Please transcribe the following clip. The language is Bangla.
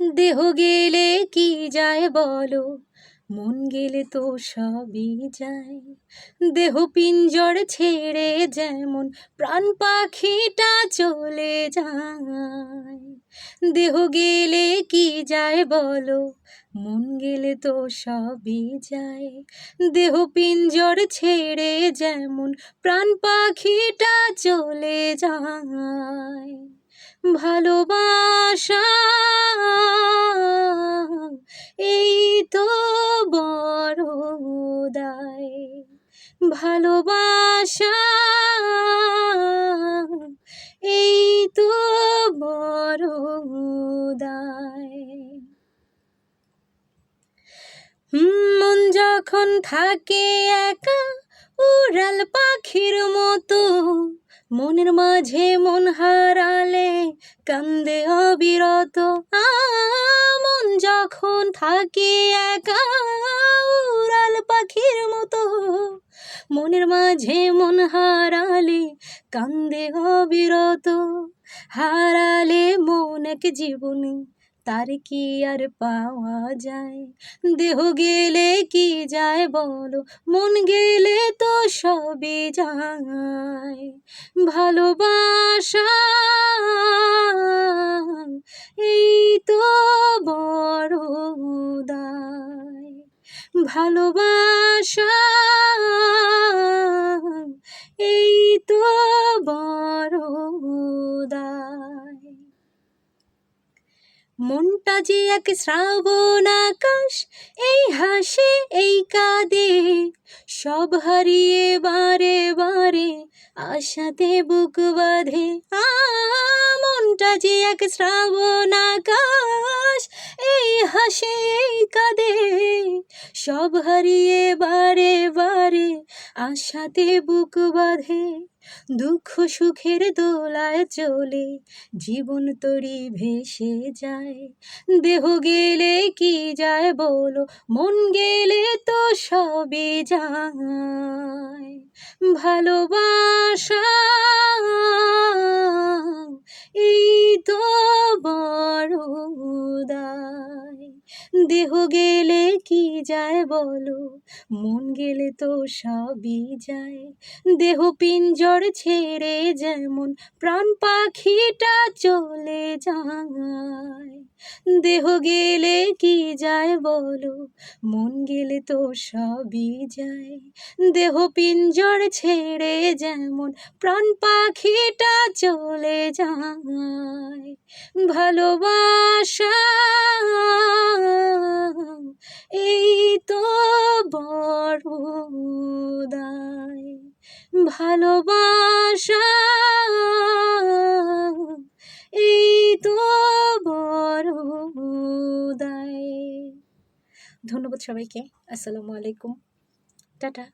দেহ গেলে কি যায় বলো? মন গেলে তো সবই যায়। দেহ পিঞ্জর ছেড়ে যেমন প্রাণ পাখিটা চলে যায়। দেহ গেলে কি যায় বলো? মন গেলে তো সবই যায়। দেহ পিঞ্জর ছেড়ে যেমন প্রাণ পাখিটা চলে যায়। ভালোবাসা এই তো বড় দায় ভালোবাসা। এই তো বড় দায় মন যখন থাকে একা, উড়াল পাখির মতো, মনের মাঝে মন হারালে কান্দে অবিরত মন যখন থাকে একা উড়াল পাখির মতো। মনের মাঝে মন হারালে কান্দে অবিরত, হারালে মন এক জীবনে। তার কি আর পাওয়া যায়? দেহ গেলে কি যায় বলো? মন গেলে তো সবই যায়। ভালোবাসা, এই তো বড় দায় ভালোবাসা, এই তো মনটা যে এক শ্রাবণ আকাশ, এই হাসে, এই কাঁদে। সব হারিয়ে বারে বারে আশাতে বুক বাঁধে। মনটা যে এক শ্রাবণ আকাশ, এই হাসে, এই কাঁদে। সব হারিয়ে বারে বারে আশাতে বুক বাঁধে, দুঃখ সুখের দোলায় চলে, জীবন তরি ভেসে যায়। দেহ গেলে কি যায় বলো, মন গেলে তো সবই যায়। ভালোবাসা, এই তো দেহ গেলে কি যায় বলো? মন গেলে তো সবই যায়। দেহ পিঞ্জর ছেড়ে যেমন প্রাণ পাখিটা চলে যায়। দেহ গেলে কি যায় বলো? মন গেলে তো সবই যায়। দেহ পিঞ্জর ছেড়ে যেমন প্রাণ পাখিটা চলে যায়। ভালোবাসা এই তো বড় দায় ভালোবাসা। এই তো বড় দায় ধন্যবাদ সবাইকে। আসসালামু আলাইকুম। টাটা।